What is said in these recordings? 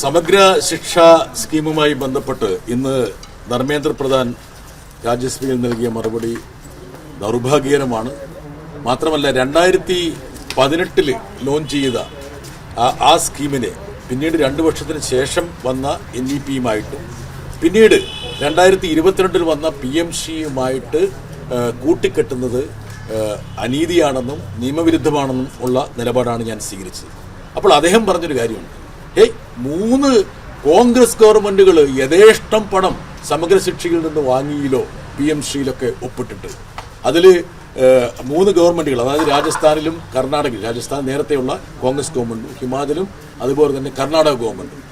സമഗ്ര ശിക്ഷാ സ്കീമുമായി ബന്ധപ്പെട്ട് ഇന്ന് ധർമ്മേന്ദ്ര പ്രധാൻ രാജ്യസഭയിൽ നൽകിയ മറുപടി ദൗർഭാഗ്യകരമാണ്. മാത്രമല്ല രണ്ടായിരത്തി പതിനെട്ടിൽ ലോഞ്ച് ചെയ്ത ആ- ആ സ്കീമിനെ പിന്നീട് രണ്ടു വർഷത്തിന് ശേഷം വന്ന എൻ ഇ പിയുമായിട്ടും പിന്നീട് രണ്ടായിരത്തി ഇരുപത്തിരണ്ടിൽ വന്ന പി എം സിയുമായിട്ട് കൂട്ടിക്കെട്ടുന്നത് അനീതിയാണെന്നും നിയമവിരുദ്ധമാണെന്നും ഉള്ള നിലപാടാണ് ഞാൻ സ്വീകരിച്ചത്. അപ്പോൾ അദ്ദേഹം പറഞ്ഞൊരു കാര്യമുണ്ട്. ഏയ് മൂന്ന് കോൺഗ്രസ് ഗവൺമെന്റുകൾ യഥേഷ്ടം പണം സമഗ്ര ശിക്ഷയിൽ നിന്ന് വാങ്ങിയിലോ പി എം സിയിലൊക്കെ ഒപ്പിട്ടിട്ട്. അതിൽ മൂന്ന് ഗവൺമെന്റുകൾ അതായത് രാജസ്ഥാനിലും കർണാടകയിലും രാജസ്ഥാൻ നേരത്തെയുള്ള കോൺഗ്രസ് ഗവൺമെന്റും ഹിമാചലും അതുപോലെ തന്നെ കർണാടക ഗവൺമെന്റും.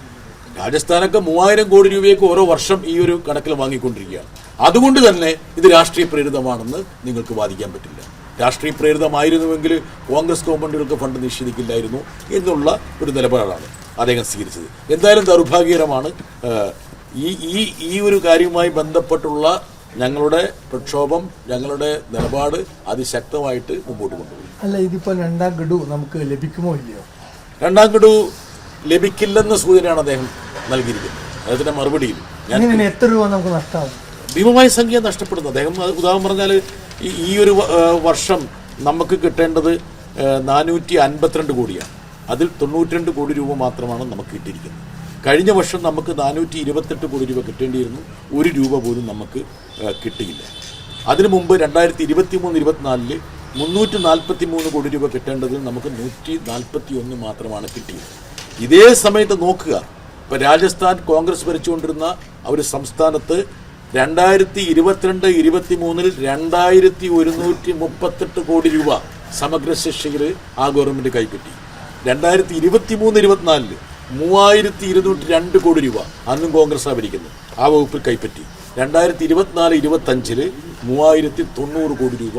രാജസ്ഥാനൊക്കെ മൂവായിരം കോടി രൂപയൊക്കെ ഓരോ വർഷം ഈ ഒരു കണക്കിൽ വാങ്ങിക്കൊണ്ടിരിക്കുകയാണ്. അതുകൊണ്ട് തന്നെ ഇത് രാഷ്ട്രീയ പ്രേരിതമാണെന്ന് നിങ്ങൾക്ക് വാദിക്കാൻ പറ്റില്ല. രാഷ്ട്രീയ പ്രേരിതമായിരുന്നുവെങ്കിൽ കോൺഗ്രസ് ഗവൺമെന്റുകൾക്ക് ഫണ്ട് നിഷേധിക്കില്ലായിരുന്നു എന്നുള്ള ഒരു നിലപാടാണ്. അദ്ദേഹം സ്വീകരിച്ചത്. എന്തായാലും ദൗർഭാഗ്യകരമാണ് ഈ ഈ ഈ ഒരു കാര്യവുമായി ബന്ധപ്പെട്ടുള്ള ഞങ്ങളുടെ പ്രക്ഷോഭം ഞങ്ങളുടെ നിലപാട് അതിശക്തമായിട്ട് മുമ്പോട്ട് കൊണ്ടുപോകും അല്ല ഇതിപ്പോ രണ്ടാം ഗഡു നമുക്ക് ലഭിക്കുമോ ഇല്ലയോ? രണ്ടാം ഗഡു ലഭിക്കില്ലെന്ന സൂചനയാണ് അദ്ദേഹം നൽകിയിരിക്കുന്നത്. അദ്ദേഹത്തിന്റെ മറുപടിയിൽ ഞാൻ എത്ര രൂപ നമുക്ക് നഷ്ടമാകും ഭീമമായ സംഖ്യ നഷ്ടപ്പെടുന്നു. അദ്ദേഹം ഉദാഹരണം പറഞ്ഞാൽ ഈ ഒരു വർഷം നമുക്ക് കിട്ടേണ്ടത് നാനൂറ്റി അൻപത്തിരണ്ട് കോടിയാണ്. അതിൽ തൊണ്ണൂറ്റിരണ്ട് കോടി രൂപ മാത്രമാണ് നമുക്ക് കിട്ടിയിരിക്കുന്നത്. കഴിഞ്ഞ വർഷം നമുക്ക് നാനൂറ്റി ഇരുപത്തെട്ട് കോടി രൂപ കിട്ടേണ്ടിയിരുന്നു. ഒരു രൂപ പോലും നമുക്ക് കിട്ടിയില്ല. അതിനു മുമ്പ് രണ്ടായിരത്തി ഇരുപത്തി മൂന്ന് ഇരുപത്തിനാലിൽ മുന്നൂറ്റി നാൽപ്പത്തി മൂന്ന് കോടി രൂപ കിട്ടേണ്ടതിൽ നമുക്ക് നൂറ്റി നാൽപ്പത്തി ഒന്ന് മാത്രമാണ് കിട്ടിയത്. ഇതേ സമയത്ത് നോക്കുക. ഇപ്പൊ രാജസ്ഥാൻ കോൺഗ്രസ് ഭരിച്ചുകൊണ്ടിരുന്ന ഒരു സംസ്ഥാനത്ത് രണ്ടായിരത്തി ഇരുപത്തിരണ്ട് ഇരുപത്തി മൂന്നിൽ രണ്ടായിരത്തി ഒരുന്നൂറ്റി മുപ്പത്തെട്ട് കോടി രൂപ സമഗ്ര ശിക്ഷയിൽ ആ ഗവൺമെന്റ് കൈപ്പറ്റി രണ്ടായിരത്തി ഇരുപത്തി മൂന്ന് ഇരുപത്തിനാലിൽ മൂവായിരത്തി ഇരുന്നൂറ്റി രണ്ട് കോടി രൂപ അന്നും കോൺഗ്രസ് ഭരിക്കുന്നത് ആ വകുപ്പിൽ കൈപ്പറ്റി. രണ്ടായിരത്തി ഇരുപത്തിനാല് ഇരുപത്തി അഞ്ചിൽ മൂവായിരത്തി തൊണ്ണൂറ് കോടി രൂപ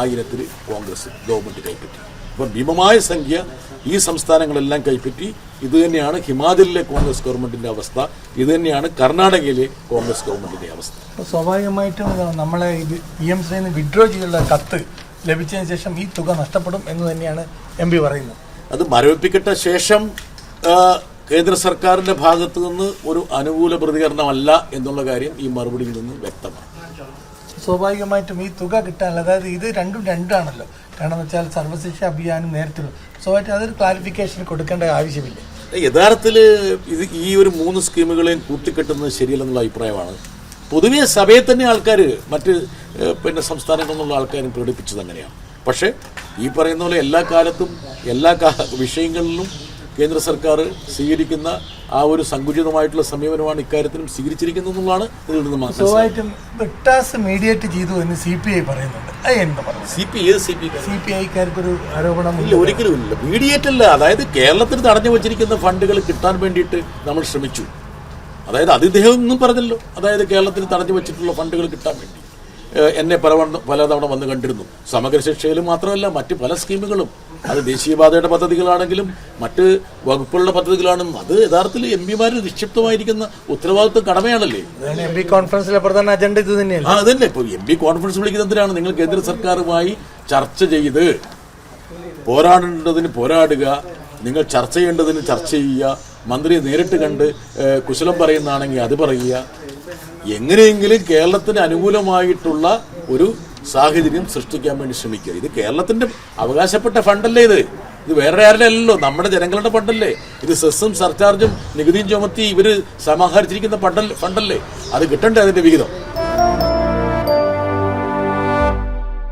ആയിരത്തിൽ കോൺഗ്രസ് ഗവൺമെന്റ് കൈപ്പറ്റി. അപ്പം ഭീമമായ സംഖ്യ ഈ സംസ്ഥാനങ്ങളെല്ലാം കൈപ്പറ്റി. ഇത് തന്നെയാണ് ഹിമാചലിലെ കോൺഗ്രസ് ഗവൺമെന്റിന്റെ അവസ്ഥ. ഇത് തന്നെയാണ് കർണാടകയിലെ കോൺഗ്രസ് ഗവൺമെന്റിന്റെ അവസ്ഥ. സ്വാഭാവികമായിട്ടും നമ്മളെ പി എം സിന്ന് വിഡ്രോ ചെയ്തുള്ള കത്ത് ലഭിച്ചതിന് ശേഷം ഈ തുക നഷ്ടപ്പെടും എന്ന് തന്നെയാണ് എം പി പറയുന്നത്. അത് മരവിപ്പിക്കട്ട ശേഷം കേന്ദ്ര സർക്കാരിന്റെ ഭാഗത്തു നിന്ന് ഒരു അനുകൂല പ്രതികരണമല്ല എന്നുള്ള കാര്യം ഈ മറുപടിയിൽ നിന്ന് വ്യക്തമാണ്. സ്വാഭാവികമായിട്ടും ഈ തുക കിട്ടാനുള്ള അതായത് ഇത് രണ്ടും രണ്ടാണല്ലോ. കാരണം എന്ന് വെച്ചാൽ സർവശിക്ഷ അഭിയാനും നേരത്തെ സ്വാഭാവികമായിട്ടും അതൊരു ക്ലാരിഫിക്കേഷൻ കൊടുക്കേണ്ട ആവശ്യമില്ല. യഥാർത്ഥത്തിൽ ഇത് ഈ ഒരു മൂന്ന് സ്കീമുകളെയും കൂട്ടിക്കെട്ടുന്നത് ശരിയല്ലെന്നുള്ള അഭിപ്രായമാണ്. പൊതുവെ സഭയെ തന്നെ ആൾക്കാർ മറ്റ് പിന്നെ സംസ്ഥാനങ്ങളിൽ നിന്നുള്ള ആൾക്കാരും പ്രകടിപ്പിച്ചത് അങ്ങനെയാണ്. പക്ഷേ ഈ പറയുന്ന പോലെ എല്ലാ കാലത്തും എല്ലാ വിഷയങ്ങളിലും കേന്ദ്ര സർക്കാർ സ്വീകരിക്കുന്ന ആ ഒരു സങ്കുചിതമായിട്ടുള്ള സമീപനമാണ് ഇക്കാര്യത്തിലും സ്വീകരിച്ചിരിക്കുന്നത് എന്നുള്ളതാണ് ഇതിൽ നിന്ന് വിട്ടാസ് മീഡിയേറ്റ് ചെയ്തു എന്ന് സി പി ഐ പറയുന്നുണ്ട്. അത് എന്ന് പറഞ്ഞു സി പി ഏത് സി പി സി പി ഐക്കാർക്കൊരു ആരോപണം ഇല്ല ഒരിക്കലും ഇല്ല. മീഡിയേറ്റ് അല്ല. അതായത് കേരളത്തിൽ തടഞ്ഞു വെച്ചിരിക്കുന്ന ഫണ്ടുകൾ കിട്ടാൻ വേണ്ടിയിട്ട് നമ്മൾ ശ്രമിച്ചു. അതായത് അത് ഇദ്ദേഹം ഒന്നും പറഞ്ഞല്ലോ. അതായത് കേരളത്തിൽ തടഞ്ഞു വെച്ചിട്ടുള്ള ഫണ്ടുകൾ കിട്ടാൻ വേണ്ടി. എന്നെ പലവണ പലതവണ വന്ന് കണ്ടിരുന്നു. സമഗ്ര ശിക്ഷയിലും മാത്രമല്ല മറ്റ് പല സ്കീമുകളും. അത് ദേശീയപാതയുടെ പദ്ധതികളാണെങ്കിലും മറ്റ് വകുപ്പുകളുടെ പദ്ധതികളാണെങ്കിലും അത് യഥാർത്ഥത്തിൽ എം പിമാർ നിക്ഷിപ്തമായിരിക്കുന്ന ഉത്തരവാദിത്വം കടമയാണല്ലേ? എം പി കോൺഫറൻസിലെ പ്രധാന അജണ്ട ഇത് തന്നെയാണ് ആ അതന്നെ ഇപ്പൊ എം പി കോൺഫറൻസ് വിളിക്കുന്ന എന്തിനാണ്? നിങ്ങൾ കേന്ദ്ര സർക്കാരുമായി ചർച്ച ചെയ്ത് പോരാടേണ്ടതിന് പോരാടുക നിങ്ങൾ ചർച്ച ചെയ്യേണ്ടതിന് ചർച്ച ചെയ്യുക മന്ത്രിയെ നേരിട്ട് കണ്ട് കുശലം പറയുന്നതാണെങ്കിൽ അത് പറയുക എങ്ങനെയെങ്കിലും കേരളത്തിന് അനുകൂലമായിട്ടുള്ള ഒരു സാഹചര്യം സൃഷ്ടിക്കാൻ വേണ്ടി ശ്രമിക്കുക. ഇത് കേരളത്തിന്റെ അവകാശപ്പെട്ട ഫണ്ടല്ലേ ഇത്? ഇത് വേറെ ആരുടെ അല്ലല്ലോ നമ്മുടെ ജനങ്ങളുടെ ഫണ്ടല്ലേ? ഇത് സെസ്സും സർചാർജും നികുതിയും ചുമത്തി ഇവർ സമാഹരിച്ചിരിക്കുന്ന ഫണ്ടല്ലേ? അത് കിട്ടണ്ടേ അതിന്റെ വിഹിതം?